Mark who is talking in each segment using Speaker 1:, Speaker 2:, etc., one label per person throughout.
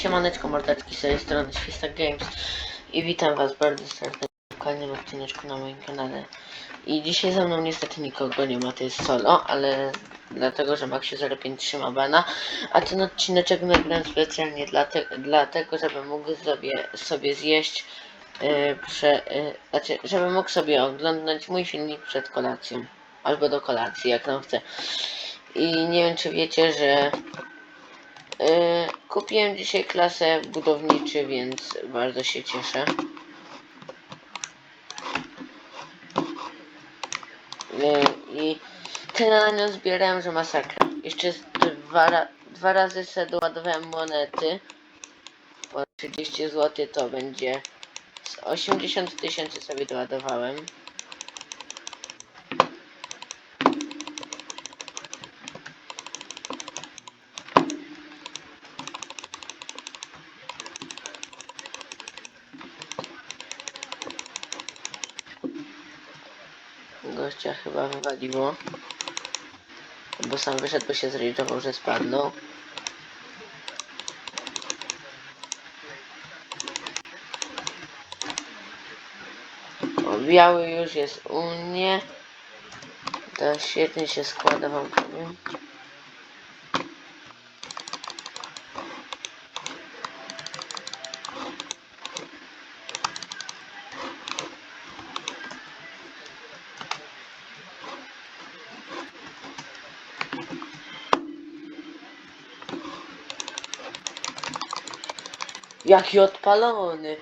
Speaker 1: Siemaneczko mordeczki z tej strony Świstak Games i witam was bardzo serdecznie w kolejnym odcineczku na moim kanale. I dzisiaj ze mną niestety nikogo nie ma, to jest solo, ale dlatego, że Maxiu 05 trzyma bana, a ten odcineczek nagrałem specjalnie dlate, dlatego, żeby mógł sobie, sobie zjeść, yy, prze, yy, znaczy, żeby mógł sobie oglądać mój filmik przed kolacją, albo do kolacji, jak nam chce. I nie wiem, czy wiecie, że kupiłem dzisiaj klasę budowniczy, więc bardzo się cieszę. Yy, I tyle na nią zbierałem, że masakra. Jeszcze dwa, dwa razy sobie doładowałem monety. Po 30 zł to będzie z 80 tysięcy sobie doładowałem. Gościa chyba wywaliło. Bo sam wyszedł, bo się zrejdżował, że spadnął. O, biały już jest u mnie. To świetnie się składa, wam powiem. Jaki odpalony.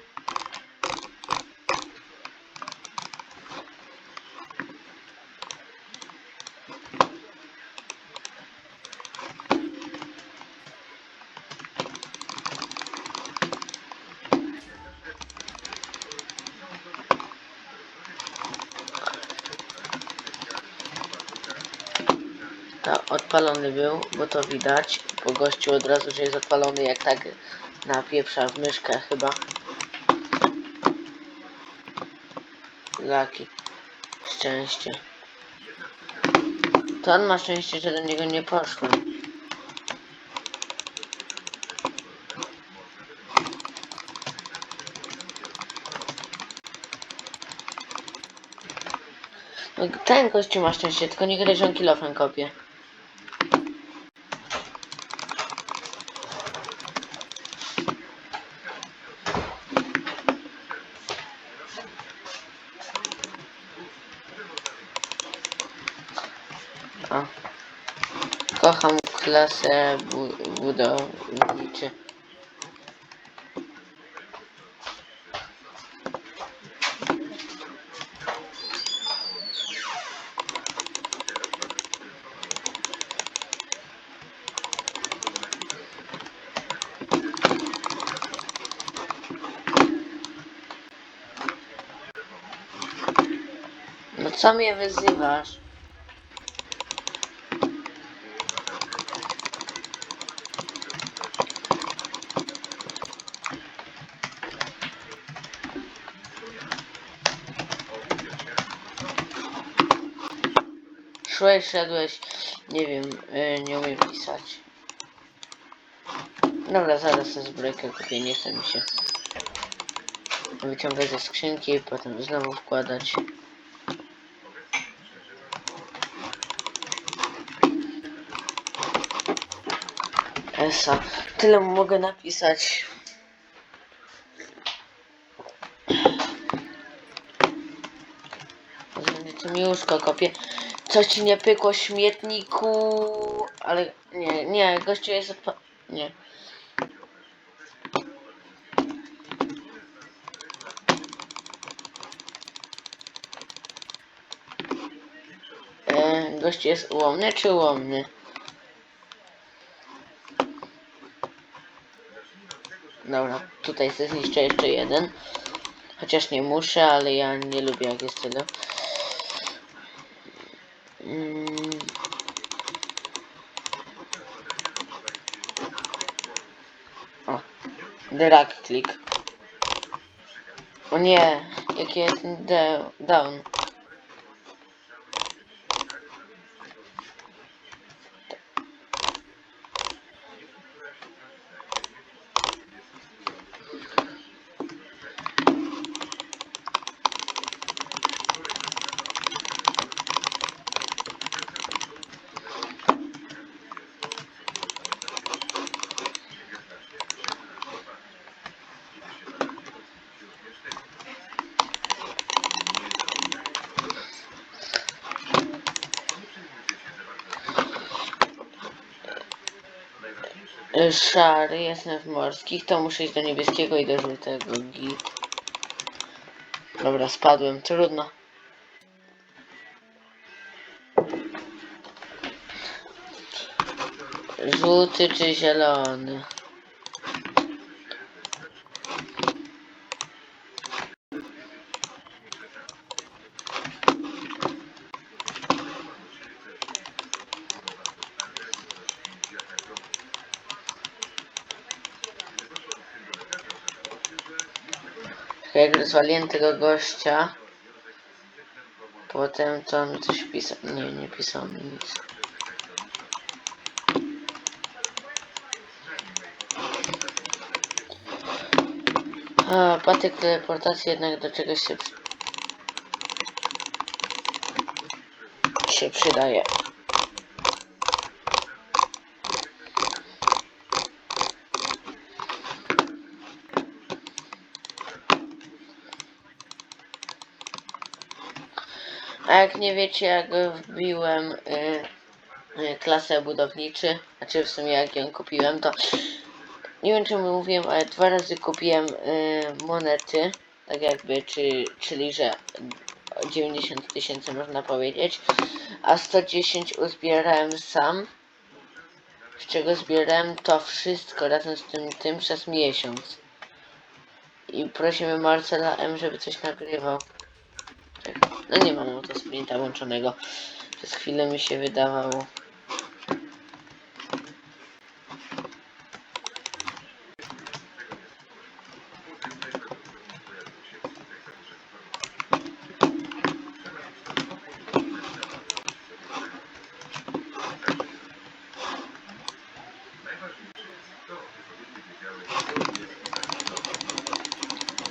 Speaker 1: Odpalony był, bo to widać. Po gościu od razu, że jest odpalony, jak tak napieprza w myszkę chyba. Laki. Szczęście. To on ma szczęście, że do niego nie poszłem. No, ten gościu ma szczęście, tylko nie on kilofem kopie. O. Kocham klasę bu budowniczy. No co mnie wyzywasz? Szłeś, szedłeś, nie wiem, y, nie umiem pisać. Dobra, zaraz tę zbrojkę kupię, nie chce mi się wyciągać ze skrzynki i potem znowu wkładać. Esa, tyle mogę napisać. Co mi łóżko kopie. Coś ci nie pykło śmietniku, ale nie, nie, gościu jest nie. E, gościu jest ułomny czy ułomny? Dobra, tutaj zniszczę jeszcze jeden. Chociaż nie muszę, ale ja nie lubię jak jest tyle. Mm. O, drag click. O nie, jaki jest down. Szary, jestem w morskich, to muszę iść do niebieskiego i do żółtego. Dobra, spadłem, trudno. Żółty czy zielony? Jak rozwaliłem tego gościa, potem to on coś pisał. Nie, nie pisał mi nic. A, patyk teleportacji jednak do czegoś się, się przydaje. A jak nie wiecie, jak wbiłem y, y, klasę budowniczy, znaczy w sumie jak ją kupiłem, to nie wiem czemu mówiłem, ale dwa razy kupiłem y, monety, tak jakby, czy, czyli że 90 tysięcy można powiedzieć, a 110 uzbierałem sam, z czego zbierałem to wszystko razem z tym, tym przez miesiąc. I prosimy Marcela M, żeby coś nagrywał. No nie mam autosprinta włączonego. Przez chwilę mi się wydawało.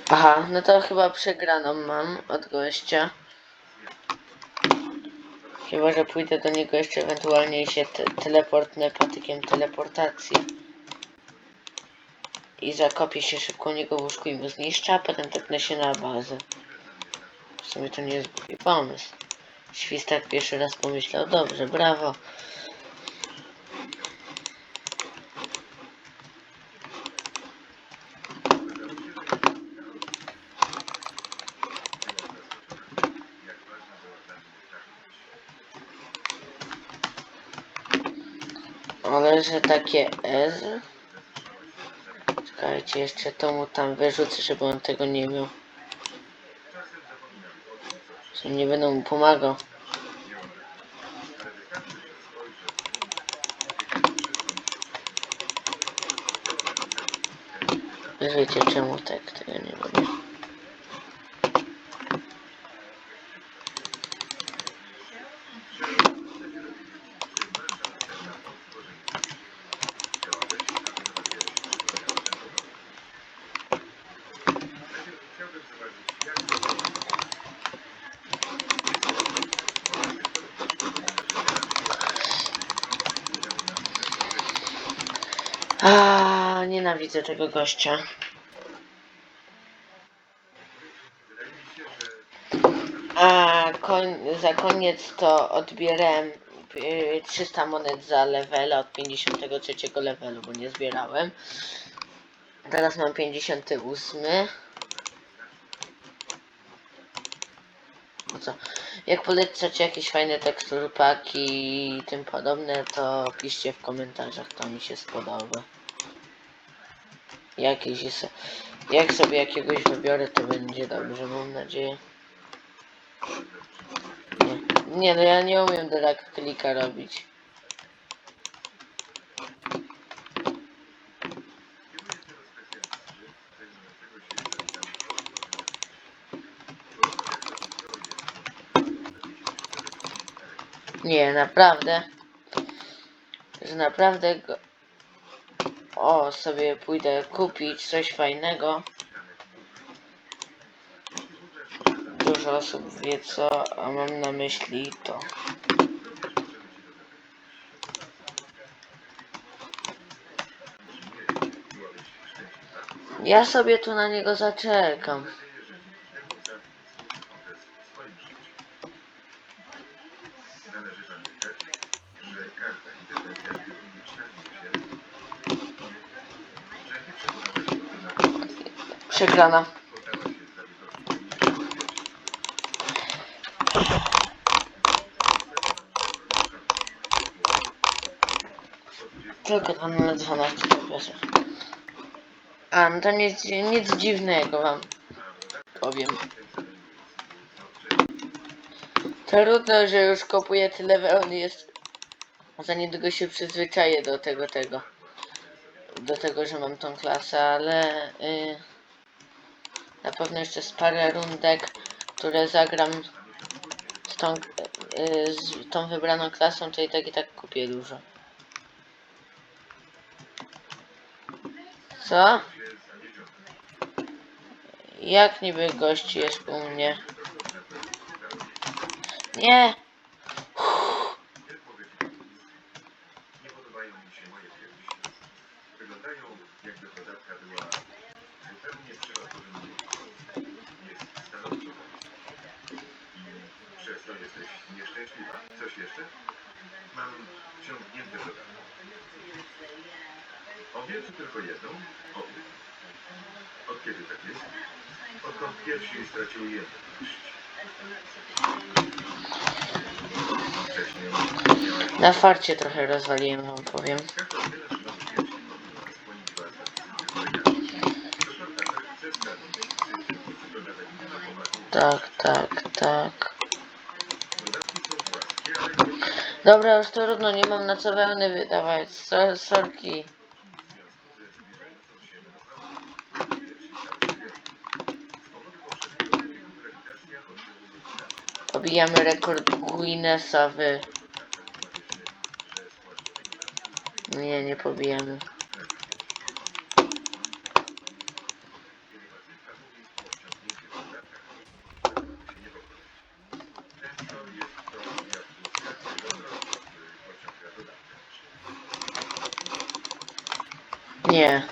Speaker 1: Aha, no to chyba przegraną mam od gościa. Chyba, że pójdę do niego jeszcze ewentualnie i się te teleportnę patykiem teleportacji. I zakopię się szybko u niego w łóżku i mu zniszczę, a potem tepnę się na bazę. W sumie to nie jest głupi pomysł. Świstak pierwszy raz pomyślał, dobrze, brawo. Ale że takie S. Czekajcie, jeszcze to mu tam wyrzucę, żeby on tego nie miał. Że nie będę mu pomagał. Wiecie czemu tak tego nie robię. Nienawidzę tego gościa. A koń, za koniec to odbierałem y, 300 monet za levela od 53 levelu, bo nie zbierałem. Teraz mam 58. No co? Jak polecacie jakieś fajne teksturpaki i tym podobne, to piszcie w komentarzach, to mi się spodoba. Jakieś jest... Jak sobie jakiegoś wybiorę, to będzie dobrze, mam nadzieję. Nie, nie no ja nie umiem drag klika robić. Nie, naprawdę. Że naprawdę go... O, sobie pójdę kupić coś fajnego. Dużo osób wie co, a mam na myśli to. Ja sobie tu na niego zaczekam. Przegrana. Tylko tam na 12 proszę. A, no to nic, nic dziwnego wam powiem. Trudno, że już kopuję tyle wełny jest. Za niedługo się przyzwyczaję do tego, tego. Do tego, że mam tą klasę, ale y, na pewno jeszcze z parę rundek, które zagram z tą, y, z tą wybraną klasą, to i tak i tak kupię dużo. Co? Jak niby gości jest u mnie? Nie!
Speaker 2: Nie
Speaker 1: Na farcie trochę rozwaliłem wam powiem. Tak, tak, tak. Dobra, już trudno, nie mam na co wełny wydawać. So, sorki. Pobijamy rekord Guinnessa w... Nie, nie pobijamy. Nie.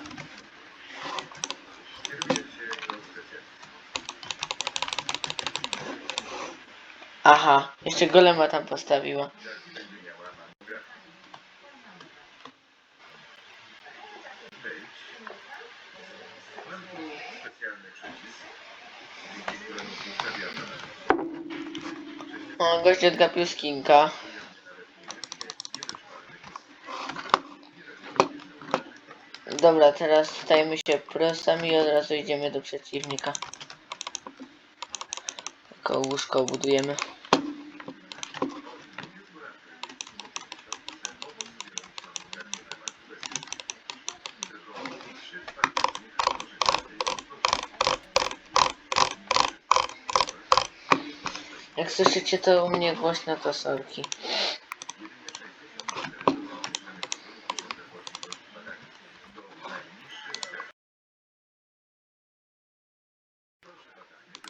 Speaker 1: Aha, jeszcze golema tam postawiła. O, gość odgapił skinka. Dobra, teraz stajemy się prostami i od razu idziemy do przeciwnika. Tylko łóżko budujemy. Słyszycie to u mnie głośno to sorki.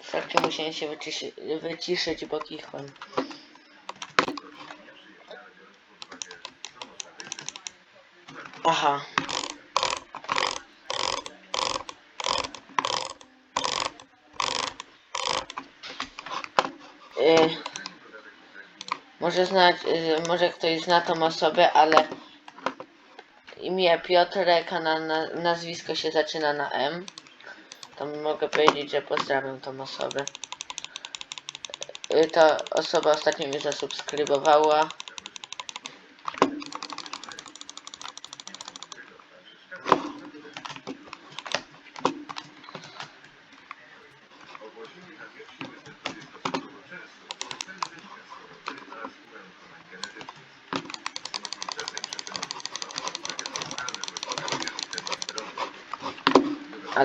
Speaker 1: Sorki musiałem się wyciszy, wyciszyć, bo kichłem. Aha. Y, może znać, y, może ktoś zna tą osobę, ale imię Piotrek, a na, na, nazwisko się zaczyna na M. To mogę powiedzieć, że pozdrawiam tą osobę. Y, Ta osoba ostatnio mnie zasubskrybowała.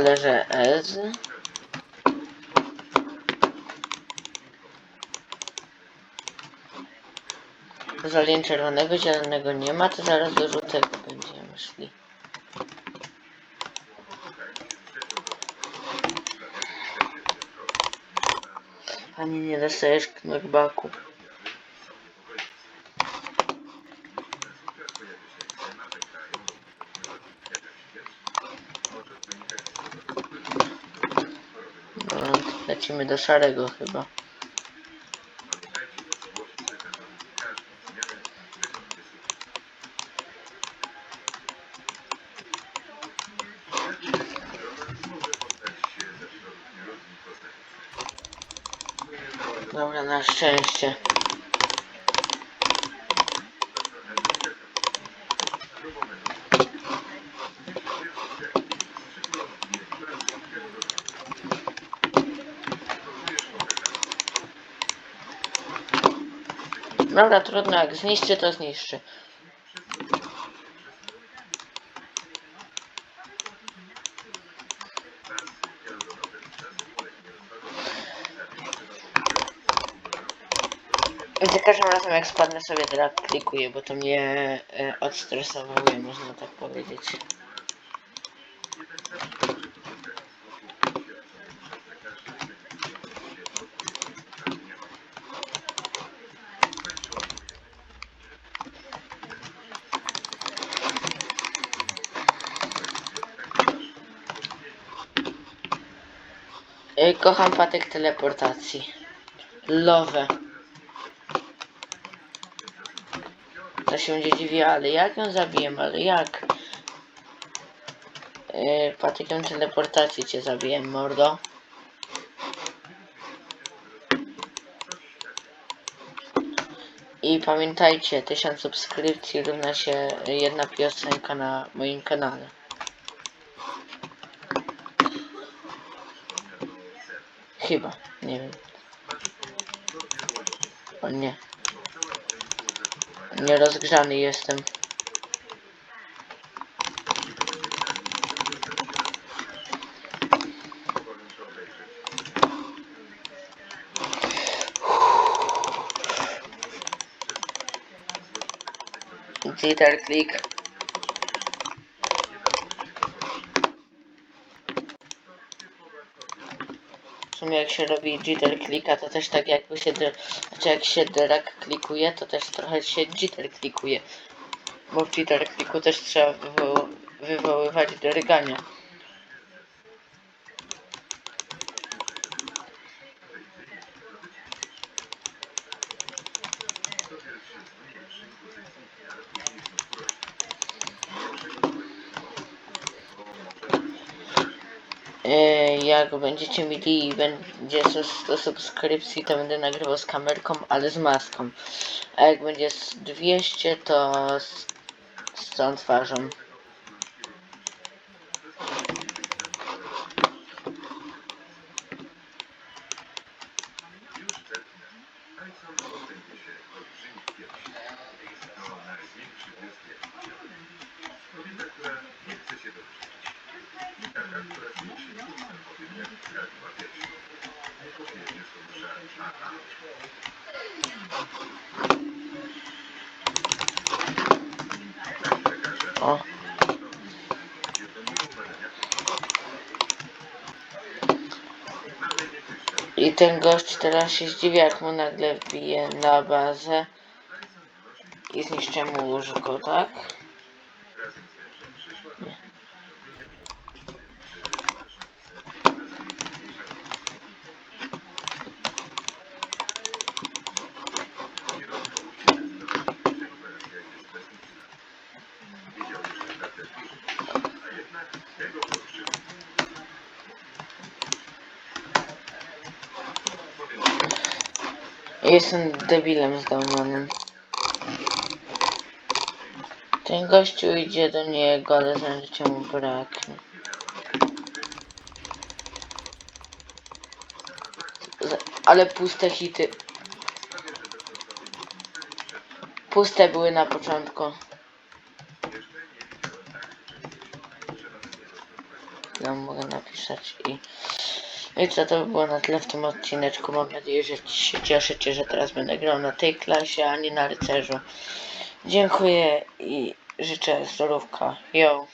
Speaker 1: Ale że S. Zalien czerwonego, zielonego nie ma, to zaraz do żółtego będziemy szli. Ani nie dostajesz knockbacku. wrócimy do szarego chyba. Dobra, na szczęście. Dobra, trudno, jak zniszczy, to zniszczy. I za każdym razem jak spadnę sobie teraz klikuję, bo to mnie e, odstresowuje, można tak powiedzieć. Kocham patek teleportacji. Love. To się będzie dziwi, ale jak ją zabiję, ale jak? Yy, patykiem teleportacji cię zabiję, mordo. I pamiętajcie, 1000 subskrypcji równa się jedna piosenka na moim kanale. Chyba, nie wiem. O nie. Nierozgrzany jestem. Jitter click. Sumie jak się robi jitter clicka, to też tak jakby się, znaczy jak się drag klikuje, to też trochę się jitter klikuje. Bo w jitter clicku też trzeba wywo wywoływać drgania. Jak będziecie mieli będzie 100 subskrypcji, to będę nagrywał z kamerką, ale z maską. A jak będzie z 200, to z, z tą twarzą.
Speaker 2: I
Speaker 1: ten gość teraz się zdziwi, jak mu nagle wbije na bazę i zniszczę mu łóżko, tak?
Speaker 2: Razem z mężem przyszła do Wiedział, że naprawdę duży, a jednak tego powstrzymał. Powiem ci,
Speaker 1: Jestem debilem zdolnionym. Ten gościu idzie do niego, ale znajdziecie mu braknie. Ale puste hity. Puste były na początku. Ja mogę napisać i... No i co to by było na tyle w tym odcineczku. Mam nadzieję, że się cieszycie, że teraz będę grał na tej klasie, a nie na rycerzu. Dziękuję i życzę zdrówka. Yo.